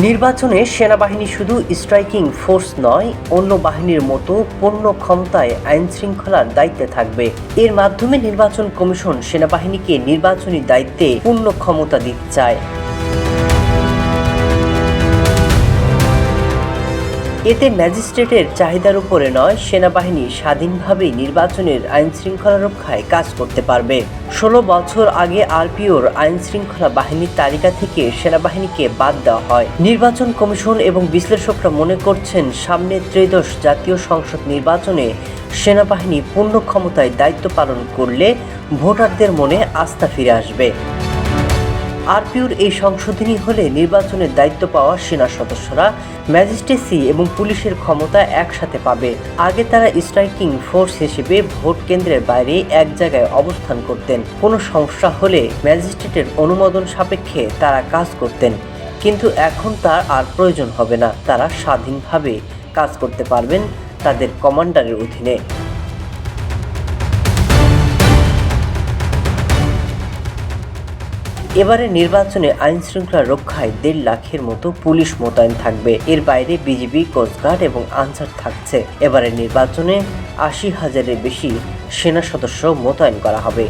নির্বাচনে সেনাবাহিনী শুধু স্ট্রাইকিং ফোর্স নয়, অন্য বাহিনীর মতো পূর্ণ ক্ষমতায় আইন শৃঙ্খলার দায়িত্বে থাকবে। এর মাধ্যমে নির্বাচন কমিশন সেনাবাহিনীকে নির্বাচনী দায়িত্বে পূর্ণ ক্ষমতা দিতে চায়। এতে ম্যাজিস্ট্রেটের চাহিদার উপরে নয়, সেনাবাহিনী স্বাধীনভাবেই নির্বাচনের আইন শৃঙ্খলা রক্ষায় কাজ করতে পারবে। ষোলো বছর আগে আরপিওর আইন শৃঙ্খলা বাহিনীর তালিকা থেকে সেনাবাহিনীকে বাদ দেওয়া হয়। নির্বাচন কমিশন এবং বিশ্লেষকরা মনে করছেন, সামনে ত্রয়োদশ জাতীয় সংসদ নির্বাচনে সেনাবাহিনী পূর্ণ ক্ষমতায় দায়িত্ব পালন করলে ভোটারদের মনে আস্থা ফিরে আসবে। আরপিউর এই সংশোধনী হলে নির্বাচনের দায়িত্ব পাওয়া সেনা সদস্যরা, ম্যাজিস্ট্রেসি এবং পুলিশের ক্ষমতা একসাথে পাবে। আগে তারা স্ট্রাইকিং ফোর্স হিসেবে ভোট কেন্দ্রের বাইরে এক জায়গায় অবস্থান করতেন। কোনো সমস্যা হলে ম্যাজিস্ট্রেটের অনুমোদন সাপেক্ষে তারা কাজ করতেন। কিন্তু এখন তার আর প্রয়োজন হবে না। তারা স্বাধীনভাবে কাজ করতে পারবেন তাদের কমান্ডারের অধীনে। এবারে নির্বাচনে আইন শৃঙ্খলা রক্ষায় দেড় লাখের মতো পুলিশ মোতায়েন থাকবে। এর বাইরে বিজিবি কোস্টগার্ড এবং আনসার থাকছে। এবারে নির্বাচনে আশি হাজারের বেশি সেনা সদস্য মোতায়েন করা হবে।